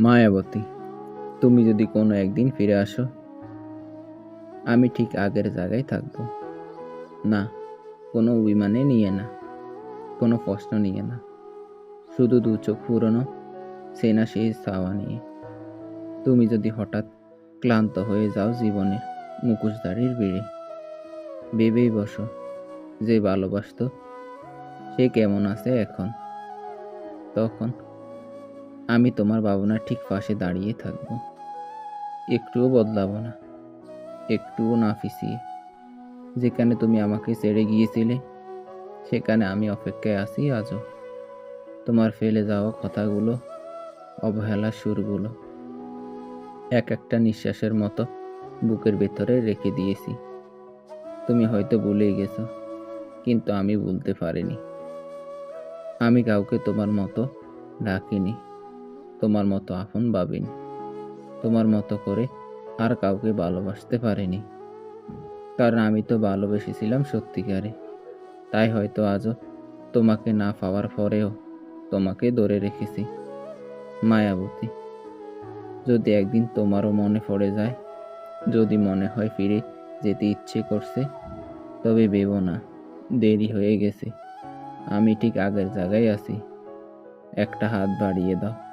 মায়াবতী, তুমি যদি কোনো একদিন ফিরে আসো, আমি ঠিক আগের জায়গায় থাকব। না, কোনো অভিমানে নিয়ে না, কোনো প্রশ্ন নিয়ে না। শুধু দু চোখ পুরনো সেনা সেই ছাওয়া নিয়ে। তুমি যদি হঠাৎ ক্লান্ত হয়ে যাও জীবনের মুখোশধারীর ভিড়ে, ভেবেই বসো যে ভালোবাসতো, সে কেমন আছে এখন? তখন আমি তোমার ভাবনার ঠিক পাশে দাঁড়িয়ে থাকব। একটুও বদলাবো না। একটুও না ফিসিয়ে যেখানে তুমি আমাকে ছেড়ে গিয়েছিলে, সেখানে আমি অপেক্ষায় আছি আজও। তোমার ফেলে যাওয়া কথাগুলো অবহেলার সুরগুলো, এক একটা নিঃশ্বাসের মতো বুকের ভেতরে রেখে দিয়েছি। তুমি হয়তো ভুলেই গেছো, কিন্তু আমি বলতে পারিনি। আমি কাউকে তোমার মতো ডাকিনি। তোমার মতো আপন ভাবিনি। তোমার মতো করে আর কাউকে ভালোবাসতে পারিনি। কারণ আমি তো ভালোবেসেছিলাম সত্যিকারে। তাই হয়তো আজও তোমাকে না পাওয়ার পরেও তোমাকে ধরে রেখেছি। মায়াবতী, যদি একদিন তোমারও মনে পড়ে যায়, যদি মনে হয় ফিরে যেতে ইচ্ছে করছে, তবে ভেবো না, দেরি হয়ে গেছে। আমি ঠিক আগের জায়গায় আছি। একটা হাত বাড়িয়ে দাও।